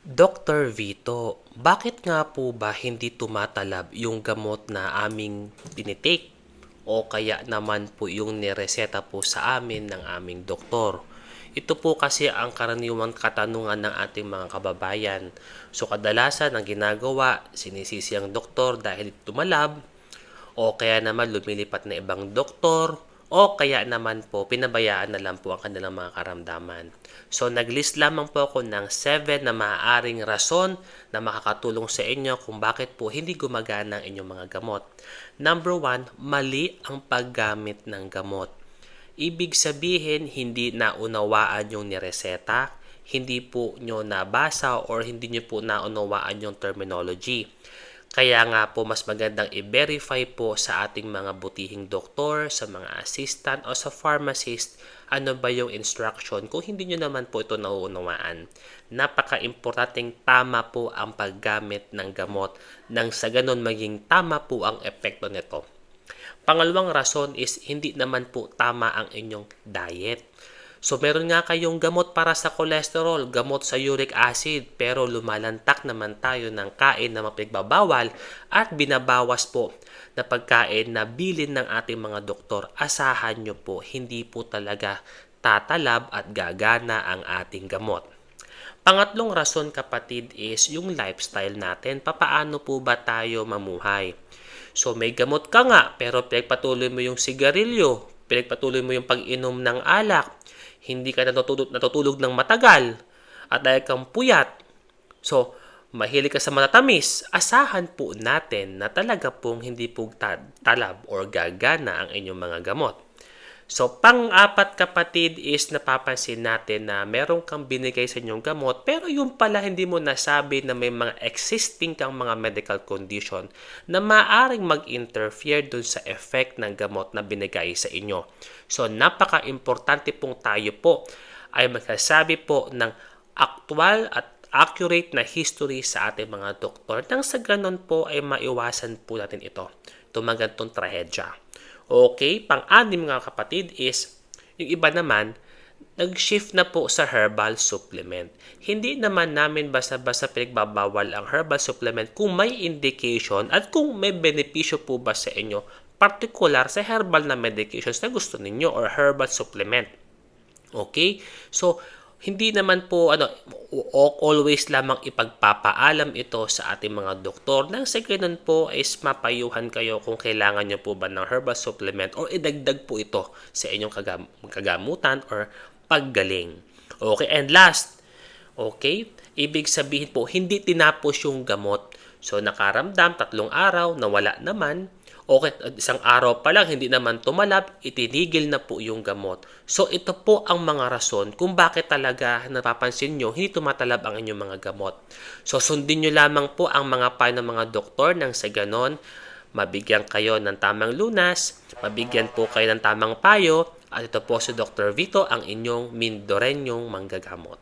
Dr. Vito, bakit nga po ba hindi tumatalab yung gamot na aming tinitake o kaya naman po yung nireseta po sa amin ng aming doktor? Ito po kasi ang karaniwang katanungan ng ating mga kababayan. So kadalasan ang ginagawa, sinisisi ang doktor dahil tumalab o kaya naman lumilipat na ibang doktor o kaya naman po pinabayaan na lang po ang kanilang mga karamdaman. So naglist lamang po ako ng 7 na maaaring rason na makakatulong sa inyo kung bakit po hindi gumagana ang inyong mga gamot. Number 1, mali ang paggamit ng gamot. Ibig sabihin, hindi naunawaan yung nireseta, hindi po nyo nabasa or hindi nyo po naunawaan yung terminology. Kaya nga po mas magandang i-verify po sa ating mga butihing doktor, sa mga assistant o sa pharmacist ano ba yung instruction kung hindi nyo naman po ito nauunawaan. Napaka-importanting tama po ang paggamit ng gamot nang sa ganun maging tama po ang epekto nito. Pangalawang rason is hindi naman po tama ang inyong diet. So meron nga kayong gamot para sa cholesterol, gamot sa uric acid, pero lumalantak naman tayo ng kain na mapigbabawal at binabawas po na pagkain na bilin ng ating mga doktor. Asahan nyo po, hindi po talaga tatalab at gagana ang ating gamot. Pangatlong rason kapatid is yung lifestyle natin. Papaano po ba tayo mamuhay? So may gamot ka nga pero pinagpatuloy mo yung sigarilyo, pinagpatuloy mo yung pag-inom ng alak, hindi ka natutulog, natutulog ng matagal, at dahil kang puyat. So, mahilig ka sa matatamis, asahan po natin na talaga pong hindi po ta- talab or gagana ang inyong mga gamot. So, pang-apat kapatid is napapansin natin na meron kang binigay sa inyong gamot pero yung pala hindi mo nasabi na may mga existing kang mga medical condition na maaring mag-interfere dun sa effect ng gamot na binigay sa inyo. So, napaka-importante pong tayo po ay magsasabi po ng actual at accurate na history sa ating mga doktor nang sa ganun po ay maiwasan po natin ito. Ganitong trahedya. Okay, pang-anim mga kapatid is, yung iba naman, nag-shift na po sa herbal supplement. Hindi naman namin basta-basta pinagbabawal ang herbal supplement kung may indication at kung may benepisyo po ba sa inyo, particular sa herbal na medications na gusto ninyo or herbal supplement. Okay? So, hindi naman po ano always lamang ipagpapaalam ito sa ating mga doktor nang sa ganun po is mapayuhan kayo kung kailangan nyo po ba ng herbal supplement or idagdag po ito sa inyong kagam- kagamutan or paggaling. Okay, and last, okay, ibig sabihin po hindi tinapos yung gamot. So nakaramdam tatlong araw nawala naman, Okay, isang araw pa lang, hindi naman tumalab, itinigil na po yung gamot. So, ito po ang mga rason kung bakit talaga napapansin nyo, hindi tumatalab ang inyong mga gamot. So, sundin nyo lamang po ang mga payo ng mga doktor nang sa ganon, mabigyan kayo ng tamang lunas, mabigyan po kayo ng tamang payo, at ito po si Dr. Vito, ang inyong Mindorenyong manggagamot.